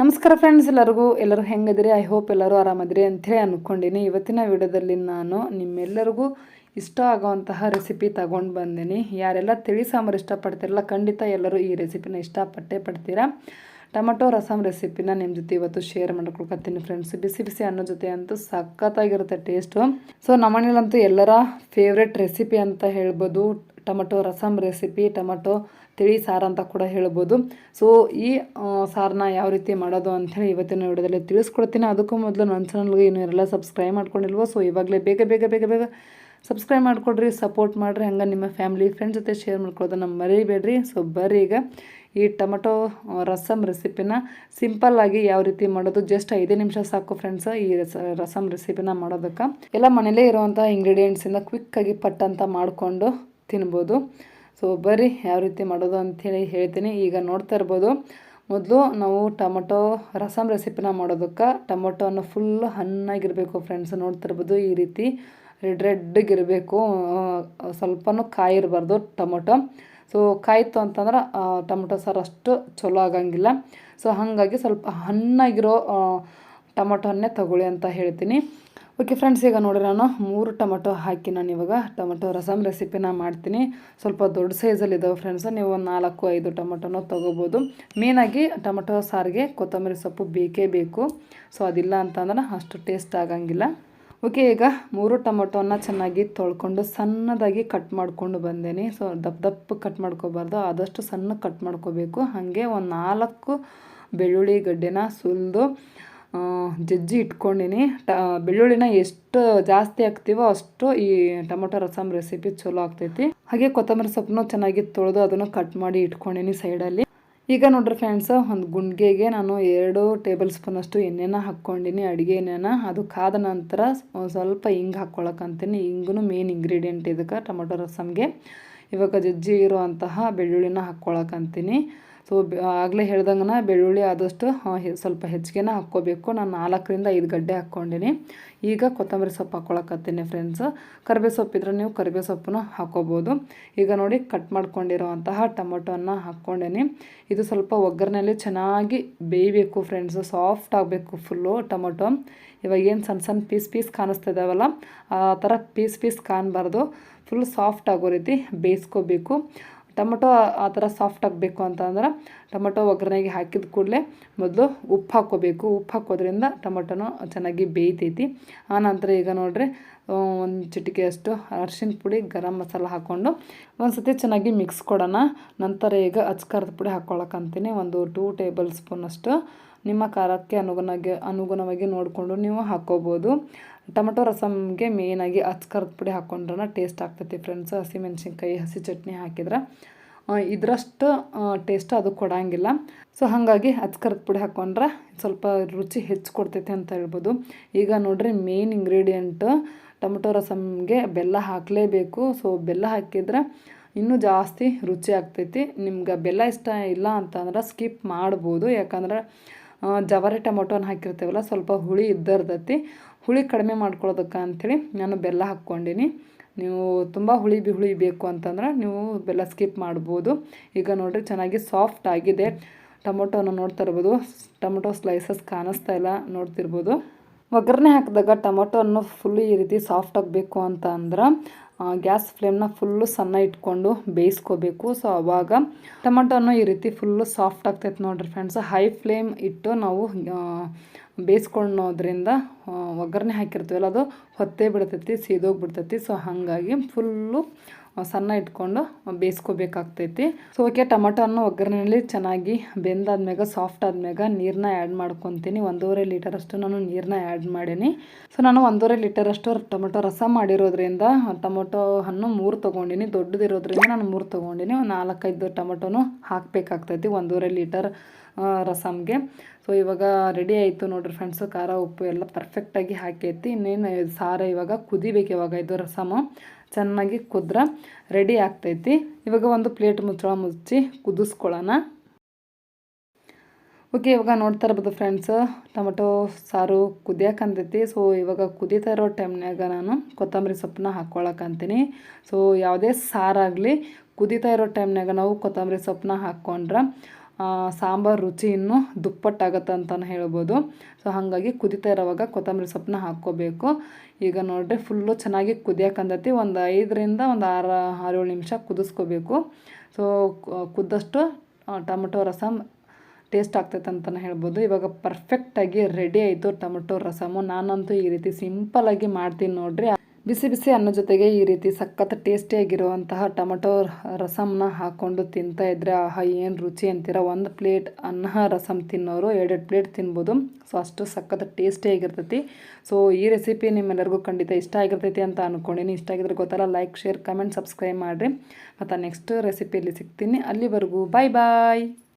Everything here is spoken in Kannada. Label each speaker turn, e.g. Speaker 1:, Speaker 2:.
Speaker 1: ನಮಸ್ಕಾರ ಫ್ರೆಂಡ್ಸ್ ಎಲ್ಲರಿಗೂ, ಎಲ್ಲರೂ ಹೆಂಗದಿರಿ ಐ ಹೋಪ್ ಎಲ್ಲರೂ ಆರಾಮದಿರಿ ಅಂಥೇಳಿ ಅಂದ್ಕೊಂಡಿನಿ ಇವತ್ತಿನ ವಿಡಿಯೋದಲ್ಲಿ ನಾನು ನಿಮ್ಮೆಲ್ಲರಿಗೂ ಇಷ್ಟ ಆಗುವಂತಹ ರೆಸಿಪಿ ತಗೊಂಡು ಬಂದೀನಿ. ಯಾರೆಲ್ಲ ತಿಳಿ ಸಾಂಬಾರು ಇಷ್ಟಪಡ್ತಿರಲ್ಲ, ಖಂಡಿತ ಎಲ್ಲರೂ ಈ ರೆಸಿಪಿನ ಇಷ್ಟಪಟ್ಟೇ ಪಡ್ತೀರಾ? ಟೊಮಟೊ ರಸಮ್ ರೆಸಿಪಿನ ನಿಮ್ಮ ಜೊತೆ ಇವತ್ತು ಶೇರ್ ಮಾಡ್ಕೊಳ್ಕತ್ತೀನಿ ಫ್ರೆಂಡ್ಸ್ ಬಿಸಿ ಬಿಸಿ ಅನ್ನೋ ಜೊತೆ ಅಂತೂ ಸಖತ್ತಾಗಿರುತ್ತೆ ಟೇಸ್ಟು ಸೊ ನಮ್ಮನೇಲಂತೂ ಎಲ್ಲರ ಫೇವ್ರೆಟ್ ರೆಸಿಪಿ ಅಂತ ಹೇಳ್ಬೋದು. ಟೊಮಟೊ ರಸಮ್ ರೆಸಿಪಿ ಟೊಮೆಟೊ, ತಿಳಿ ಸಾರು ಅಂತ ಕೂಡ ಹೇಳ್ಬೋದು. ಸೊ ಈ ಸಾರನ್ನ ಯಾವ ರೀತಿ ಮಾಡೋದು ಅಂಥೇಳಿ ಇವತ್ತಿನ ವಿಡಿಯೋದಲ್ಲಿ ತಿಳಿಸ್ಕೊಡ್ತೀನಿ. ಅದಕ್ಕೂ ಮೊದಲು ನನ್ನ ಚಾನಲ್ಗೆ ಇನ್ನೂ ಎಲ್ಲ ಸಬ್ಸ್ಕ್ರೈಬ್ ಮಾಡ್ಕೊಂಡಿಲ್ವೋ ಸೊ ಇವಾಗಲೇ ಬೇಗ ಬೇಗ ಬೇಗ ಬೇಗ ಸಬ್ಸ್ಕ್ರೈಬ್ ಮಾಡಿಕೊಡ್ರಿ ಸಪೋರ್ಟ್ ಮಾಡಿರಿ. ಹಂಗೆ ನಿಮ್ಮ ಫ್ಯಾಮಿಲಿ ಫ್ರೆಂಡ್ಸ್ ಜೊತೆ ಶೇರ್ ಮಾಡ್ಕೊಳ್ಳೋದನ್ನ ಮರಿಬೇಡ್ರಿ. ಸೊ ಬರ್ರಿ ಈಗ ಈ ಟೊಮೆಟೊ ರಸಮ್ ರೆಸಿಪಿನ ಸಿಂಪಲ್ಲಾಗಿ ಯಾವ ರೀತಿ ಮಾಡೋದು? ಜಸ್ಟ್ ಐದೇ ನಿಮಿಷ ಸಾಕು ಫ್ರೆಂಡ್ಸ್ ಈ ರಸ ರಸಮ್ ರೆಸಿಪಿನ ಮಾಡೋದಕ್ಕೆ. ಎಲ್ಲ ಮನೇಲೇ ಇರುವಂಥ ಇಂಗ್ರೀಡಿಯೆಂಟ್ಸಿಂದ ಕ್ವಿಕ್ಕಾಗಿ ಪಟ್ ಅಂತ ಮಾಡಿಕೊಂಡು ತಿನ್ಬೋದು. ಸೊ ಬರ್ರಿ, ಯಾವ ರೀತಿ ಮಾಡೋದು ಅಂಥೇಳಿ ಹೇಳ್ತೀನಿ. ಈಗ ನೋಡ್ತಾ ಇರ್ಬೋದು, ಮೊದಲು ನಾವು ಟೊಮೊಟೊ ರಸಮ್ ರೆಸಿಪಿನ ಮಾಡೋದಕ್ಕೆ ಟೊಮೊಟೊನ ಫುಲ್ ಹಣ್ಣಾಗಿರಬೇಕು ಫ್ರೆಂಡ್ಸ್ ನೋಡ್ತಾ ಇರ್ಬೋದು, ಈ ರೀತಿ ರೆಡ್ ರೆಡ್ಗಿರಬೇಕು ಸ್ವಲ್ಪನೂ ಕಾಯಿ ಇರಬಾರ್ದು ಟೊಮೊಟೊ. ಸೊ ಕಾಯಿತು ಅಂತಂದ್ರೆ ಟೊಮೊಟೊ ಸಾರು ಅಷ್ಟು ಚಲೋ ಆಗಂಗಿಲ್ಲ. ಸೊ ಹಾಗಾಗಿ ಸ್ವಲ್ಪ ಹಣ್ಣಾಗಿರೋ ಟೊಮೊಟೊನ್ನೇ ತಗೊಳ್ಳಿ ಅಂತ ಹೇಳ್ತೀನಿ. ಓಕೆ ಫ್ರೆಂಡ್ಸ್ ಈಗ ನೋಡಿ ನಾನು ಮೂರು ಟೊಮೆಟೊ ಹಾಕಿ ನಾನು ಇವಾಗ ಟೊಮೆಟೊ ರಸಮ್ ರೆಸಿಪಿನ ಮಾಡ್ತೀನಿ. ಸ್ವಲ್ಪ ದೊಡ್ಡ ಸೈಜಲ್ಲಿ ಇದಾವೆ ಫ್ರೆಂಡ್ಸ್ ನೀವು ಒಂದು ನಾಲ್ಕು, ಐದು ಟೊಮೊಟೊನೂ ತೊಗೋಬೋದು. ಮೇನಾಗಿ ಟೊಮೆಟೊ ಸಾರಿಗೆ, ಕೊತ್ತಂಬರಿ ಸೊಪ್ಪು ಬೇಕೇ ಬೇಕು. ಸೊ ಅದಿಲ್ಲ ಅಂತಂದ್ರೆ ಅಷ್ಟು ಟೇಸ್ಟ್ ಆಗಂಗಿಲ್ಲ. ಓಕೆ ಈಗ ಮೂರು ಟೊಮೊಟೊನ ಚೆನ್ನಾಗಿ ತೊಳ್ಕೊಂಡು ಸಣ್ಣದಾಗಿ ಕಟ್ ಮಾಡ್ಕೊಂಡು ಬಂದೇನಿ. ಸೊ ದಪ್ಪ ದಪ್ಪ ಕಟ್ ಮಾಡ್ಕೋಬಾರ್ದು. ಆದಷ್ಟು ಸಣ್ಣ ಕಟ್ ಮಾಡ್ಕೋಬೇಕು. ಹಾಗೆ ಒಂದು ನಾಲ್ಕು ಬೆಳ್ಳುಳ್ಳಿ ಗಡ್ಡೆನ ಸುಲಿದು ಜಜ್ಜಿ ಇಟ್ಕೊಂಡಿನಿ. ಟ, ಬೆಳ್ಳುಳ್ಳಿನ ಎಷ್ಟು ಜಾಸ್ತಿ ಹಾಕ್ತೀವೋ ಅಷ್ಟು ಈ ಟೊಮೊಟೊ ರಸಮ್ ರೆಸಿಪಿ ಚಲೋ ಆಗ್ತೈತಿ. ಹಾಗೆ ಕೊತ್ತಂಬರಿ ಸೊಪ್ಪನ್ನು ಚೆನ್ನಾಗಿ ತೊಳೆದು ಅದನ್ನು ಕಟ್ ಮಾಡಿ ಇಟ್ಕೊಂಡಿನಿ ಸೈಡಲ್ಲಿ. ಈಗ ನೋಡ್ರಿ ಫ್ರೆಂಡ್ಸ್ ಒಂದು ಗುಂಡಿಗೆಗೆ ನಾನು ಎರಡು ಟೇಬಲ್ ಸ್ಪೂನಷ್ಟು ಎಣ್ಣೆನ ಹಾಕ್ಕೊಂಡಿನಿ, ಅಡುಗೆ ಎಣ್ಣೆನ. ಅದು ಕಾದ ನಂತರ ಸ್ವಲ್ಪ ಹಿಂಗೆ ಹಾಕ್ಕೊಳಕ್ಕಂತೀನಿ ಹಿಂಗೂ ಮೇನ್ ಇಂಗ್ರೀಡಿಯೆಂಟ್ ಇದಕ್ಕೆ ಟೊಮೊಟೊ ರಸಮ್ಗೆ ಇವಾಗ ಜಜ್ಜಿ ಇರುವಂತಹ ಬೆಳ್ಳುಳ್ಳಿನ ಹಾಕ್ಕೊಳಕ್ಕಂತೀನಿ ಸೊ ಆಗಲೇ ಹೇಳ್ದಂಗೆ ಬೆಳ್ಳುಳ್ಳಿ ಆದಷ್ಟು ಸ್ವಲ್ಪ ಹೆಚ್ಚಿಗೆನ ಹಾಕ್ಕೋಬೇಕು. ನಾನು ನಾಲ್ಕರಿಂದ ಐದು ಗಡ್ಡೆ ಹಾಕ್ಕೊಂಡಿನಿ. ಈಗ ಕೊತ್ತಂಬರಿ ಸೊಪ್ಪು ಹಾಕ್ಕೊಳಕತ್ತೀನಿ ಫ್ರೆಂಡ್ಸ್ ಕರಿಬೇವು ಸೊಪ್ಪಿದ್ರೆ ನೀವು ಕರಿಬೇವು ಸೊಪ್ಪನ್ನು ಹಾಕ್ಕೋಬೋದು. ಈಗ ನೋಡಿ ಕಟ್ ಮಾಡ್ಕೊಂಡಿರೋವಂತಹ ಟೊಮೊಟೊನ ಹಾಕ್ಕೊಂಡೇನಿ. ಇದು ಸ್ವಲ್ಪ ಒಗ್ಗರಣೆಯಲ್ಲಿ ಚೆನ್ನಾಗಿ ಬೇಯಬೇಕು ಫ್ರೆಂಡ್ಸ್ ಸಾಫ್ಟ್ ಆಗಬೇಕು ಫುಲ್ಲು ಟೊಮೊಟೊ. ಇವಾಗ ಏನು ಸಣ್ಣ ಸಣ್ಣ ಪೀಸ್ ಪೀಸ್ ಕಾಣಿಸ್ತಾ ಇದ್ದಾವಲ್ಲ ಆ ಥರ ಪೀಸ್ ಪೀಸ್ ಕಾಣಬಾರ್ದು. ಫುಲ್ ಸಾಫ್ಟ್ ಆಗೋ ರೀತಿ ಬೇಯಿಸ್ಕೋಬೇಕು. ಟೊಮೊಟೊ ಆ ಥರ ಸಾಫ್ಟ್ ಆಗಬೇಕು ಅಂತಂದ್ರೆ ಟೊಮೊಟೊ ಒಗ್ಗರಣೆಗೆ ಹಾಕಿದ ಕೂಡಲೇ ಮೊದಲು ಉಪ್ಪು ಹಾಕ್ಕೋಬೇಕು. ಉಪ್ಪು ಹಾಕೋದ್ರಿಂದ ಟೊಮೊಟೊನೂ ಚೆನ್ನಾಗಿ ಬೇಯ್ತೈತಿ. ಆನಂತರ ಈಗ ನೋಡ್ರಿ ಒಂದು ಚಿಟಿಕೆಯಷ್ಟು ಅರ್ಶಿನ ಪುಡಿ, ಗರಂ ಮಸಾಲ ಹಾಕ್ಕೊಂಡು ಒಂದು ಸತಿ ಚೆನ್ನಾಗಿ ಮಿಕ್ಸ್ ಕೊಡೋಣ. ನಂತರ ಈಗ ಅಚ್ಕಾರದ ಪುಡಿ ಹಾಕ್ಕೊಳಕ್ಕಂತೀನಿ ಒಂದು ಟೂ ಟೇಬಲ್ ಸ್ಪೂನಷ್ಟು ನಿಮ್ಮ ಖಾರಕ್ಕೆ ಅನುಗುಣವಾಗಿ ಅನುಗುಣವಾಗಿ ನೋಡಿಕೊಂಡು ನೀವು ಹಾಕ್ಕೋಬೋದು. ಟೊಮೊಟೊ ರಸಮ್ಗೆ ಮೇಯ್ನಾಗಿ ಕರ್ದ ಪುಡಿ ಹಾಕ್ಕೊಂಡ್ರೆ ಟೇಸ್ಟ್ ಆಗ್ತೈತಿ ಫ್ರೆಂಡ್ಸ್ ಹಸಿಮೆಣ್ಸಿನ್ಕಾಯಿ ಹಸಿ ಚಟ್ನಿ ಹಾಕಿದ್ರೆ ಇದರಷ್ಟು ಟೇಸ್ಟ್ ಅದು ಕೊಡಂಗಿಲ್ಲ. ಸೊ ಹಾಗಾಗಿ ಅಚ್ಕರದ ಪುಡಿ ಹಾಕ್ಕೊಂಡ್ರೆ ಸ್ವಲ್ಪ ರುಚಿ ಹೆಚ್ಚು ಕೊಡ್ತೈತಿ ಅಂತ ಹೇಳ್ಬೋದು. ಈಗ ನೋಡ್ರಿ ಮೇನ್ ಇಂಗ್ರೀಡಿಯೆಂಟ್ ಟೊಮೆಟೊ ರಸಮ್ಗೆ ಬೆಲ್ಲ ಹಾಕಲೇಬೇಕು. ಸೊ ಬೆಲ್ಲ ಹಾಕಿದ್ರೆ ಇನ್ನೂ ಜಾಸ್ತಿ ರುಚಿ ಆಗ್ತೈತಿ. ನಿಮ್ಗೆ ಬೆಲ್ಲ ಇಷ್ಟ ಇಲ್ಲ ಅಂತಂದ್ರೆ ಸ್ಕಿಪ್ ಮಾಡ್ಬೋದು. ಯಾಕಂದ್ರೆ ಜವಾರಿ ಟೊಮೊಟೊನ ಹಾಕಿರ್ತೀವಲ್ಲ, ಸ್ವಲ್ಪ ಹುಳಿ ಇದ್ದರ್ತೈತಿ ಹುಳಿ ಕಡಿಮೆ ಮಾಡ್ಕೊಳ್ಳೋದಕ್ಕೆ ಅಂಥೇಳಿ ನಾನು ಬೆಲ್ಲ ಹಾಕ್ಕೊಂಡಿನಿ. ನೀವು ತುಂಬ ಹುಳಿ ಬಿ ಹುಳಿ ಬೇಕು ಅಂತಂದ್ರೆ ನೀವು ಬೆಲ್ಲ ಸ್ಕಿಪ್ ಮಾಡ್ಬೋದು. ಈಗ ನೋಡಿರಿ ಚೆನ್ನಾಗಿ ಸಾಫ್ಟ್ ಆಗಿದೆ. ಟೊಮೊಟೊನ ನೋಡ್ತಾ ಇರ್ಬೋದು. ಟೊಮೊಟೊ ಸ್ಲೈಸಸ್ ಕಾಣಿಸ್ತಾ ಇಲ್ಲ, ನೋಡ್ತಿರ್ಬೋದು. ಒಗ್ಗರಣೆ ಹಾಕಿದಾಗ ಟೊಮೊಟೊನ್ನು ಫುಲ್ ಈ ರೀತಿ ಸಾಫ್ಟ್ ಆಗಬೇಕು ಅಂತ ಅಂದ್ರೆ ಗ್ಯಾಸ್ ಫ್ಲೇಮ್ನ ಫುಲ್ಲು ಸಣ್ಣ ಇಟ್ಕೊಂಡು ಬೇಯಿಸ್ಕೋಬೇಕು. ಸೊ ಅವಾಗ ಟೊಮೊಟೊನು ಈ ರೀತಿ ಫುಲ್ಲು ಸಾಫ್ಟ್ ಆಗ್ತೈತೆ ನೋಡ್ರಿ ಫ್ರೆಂಡ್ಸ್ ಹೈ ಫ್ಲೇಮ್ ಇಟ್ಟು ನಾವು ಬೇಯಿಸ್ಕೊಳೋದ್ರಿಂದ ಒಗ್ಗರಣೆ ಹಾಕಿರ್ತೀವಲ್ಲ, ಅದು ಹೊತ್ತೇ ಬಿಡ್ತೈತಿ, ಸೀದೋಗ್ಬಿಡ್ತೈತಿ. ಸೊ ಹಾಗಾಗಿ ಫುಲ್ಲು ಸಣ್ಣ ಇಟ್ಕೊಂಡು ಬೇಯಿಸ್ಕೋಬೇಕಾಗ್ತೈತಿ. ಸೊ ಓಕೆ ಟೊಮಟೊನ ಒಗ್ಗರಣೆಯಲ್ಲಿ ಚೆನ್ನಾಗಿ ಬೆಂದಾದ್ಮ್ಯಾಗ ಸಾಫ್ಟ್ ಆದ್ಮ್ಯಾಗ ನೀರನ್ನ ಆ್ಯಡ್ ಮಾಡ್ಕೊತೀನಿ. ಒಂದೂವರೆ ಲೀಟರಷ್ಟು ನಾನು ನೀರನ್ನ ಆ್ಯಡ್ ಮಾಡೀನಿ. ಸೊ ನಾನು ಒಂದೂವರೆ ಲೀಟರಷ್ಟು ಟೊಮೊಟೊ ರಸ ಮಾಡಿರೋದ್ರಿಂದ, ಟೊಮೊಟೊ ಹಣ್ಣು ಮೂರು ತೊಗೊಂಡಿನಿ. ದೊಡ್ಡದಿರೋದ್ರಿಂದ ನಾನು ಮೂರು ತೊಗೊಂಡಿನಿ. ಒಂದು ನಾಲ್ಕೈದು ಟೊಮೊಟೊನು ಹಾಕಬೇಕಾಗ್ತೈತಿ ಒಂದೂವರೆ ಲೀಟರ್ ರಸಮ್ಗೆ ಸೊ ಇವಾಗ ರೆಡಿ ಆಯಿತು ನೋಡ್ರಿ ಫ್ರೆಂಡ್ಸು ಖಾರ, ಉಪ್ಪು ಎಲ್ಲ ಪರ್ಫೆಕ್ಟಾಗಿ ಹಾಕೈತಿ. ಇನ್ನೇನು ಸಾರ ಇವಾಗ ಕುದಿಬೇಕು ಇವಾಗ ಇದು ರಸಮು. ಚೆನ್ನಾಗಿ ಕುದ್ರೆ ರೆಡಿ ಆಗ್ತೈತಿ. ಇವಾಗ ಒಂದು ಪ್ಲೇಟ್ ಮುಚ್ಚಳ ಮುಚ್ಚಿ ಕುದಿಸ್ಕೊಳ್ಳೋಣ ಓಕೆ ಇವಾಗ ನೋಡ್ತಾ ಇರ್ಬೋದು ಫ್ರೆಂಡ್ಸ್ ಟೊಮೊಟೊ ಸಾರು ಕುದಿಯಾಕಂತೈತಿ ಸೊ ಇವಾಗ ಕುದೀತಾ ಇರೋ ಟೈಮ್ನಾಗ ನಾನು ಕೊತ್ತಂಬರಿ ಸೊಪ್ಪನ್ನ ಹಾಕ್ಕೊಳಕಂತೀನಿ ಸೊ ಯಾವುದೇ ಸಾರಾಗಲಿ ಕುದೀತಾ ಇರೋ ಟೈಮ್ನಾಗ ನಾವು ಕೊತ್ತಂಬರಿ ಸೊಪ್ಪನ್ನ ಹಾಕ್ಕೊಂಡ್ರೆ ಸಾಂಬಾರು ರುಚಿ ಇನ್ನೂ ದುಪ್ಪಟ್ಟಾಗತ್ತೆ ಅಂತಲೇ ಹೇಳ್ಬೋದು. ಸೊ ಹಾಗಾಗಿ ಕುದಿತಾ ಇರೋವಾಗ ಕೊತ್ತಂಬರಿ ಸೊಪ್ಪನ್ನ ಹಾಕ್ಕೋಬೇಕು. ಈಗ ನೋಡಿರಿ ಫುಲ್ಲು ಚೆನ್ನಾಗಿ ಕುದಿಯಾಕಂದತಿ ಒಂದು ಐದರಿಂದ ಒಂದು ಆರು, ಆರೇಳು ನಿಮಿಷ ಕುದಿಸ್ಕೋಬೇಕು. ಸೊ ಕುದ್ದಷ್ಟು ಟೊಮೆಟೊ ರಸಮ್ ಟೇಸ್ಟ್ ಆಗ್ತೈತೆ ಅಂತಲೇ ಹೇಳ್ಬೋದು. ಇವಾಗ ಪರ್ಫೆಕ್ಟಾಗಿ ರೆಡಿ ಆಯಿತು ಟೊಮೆಟೊ ರಸಮು. ನಾನಂತೂ ಈ ರೀತಿ ಸಿಂಪಲಾಗಿ ಮಾಡ್ತೀನಿ ನೋಡ್ರಿ. ಬಿಸಿ ಬಿಸಿ ಅನ್ನ ಜೊತೆಗೆ ಈ ರೀತಿ ಸಖತ್ ಟೇಸ್ಟಿಯಾಗಿರುವಂತಹ ಟೊಮೆಟೊ ರಸಮ್ನ ಹಾಕ್ಕೊಂಡು ತಿಂತಾ ಇದ್ದರೆ ಆಹಾ, ಏನು ರುಚಿ ಅಂತೀರ? ಒಂದು ಪ್ಲೇಟ್ ಅನ್ನ ರಸಮ್ ತಿನ್ನೋರು ಎರಡೆರಡು ಪ್ಲೇಟ್ ತಿನ್ಬೋದು. ಸೊ ಅಷ್ಟು ಸಖತ್ ಟೇಸ್ಟಿಯಾಗಿರ್ತೈತಿ ಸೊ ಈ ರೆಸಿಪಿ ನಿಮ್ಮೆಲ್ಲರಿಗೂ ಖಂಡಿತ ಇಷ್ಟ ಆಗಿರ್ತೈತಿ ಅಂತ ಅಂದ್ಕೊಂಡಿನಿ ಇಷ್ಟ ಆಗಿದ್ರೆ ಗೊತ್ತಲ್ಲ ಲೈಕ್ ಶೇರ್ ಕಮೆಂಟ್ ಸಬ್ಸ್ಕ್ರೈಬ್ ಮಾಡಿರಿ. ಮತ್ತು ನೆಕ್ಸ್ಟ್ ರೆಸಿಪಿಯಲ್ಲಿ ಸಿಗ್ತೀನಿ. ಅಲ್ಲಿವರೆಗೂ ಬಾಯ್ ಬಾಯ್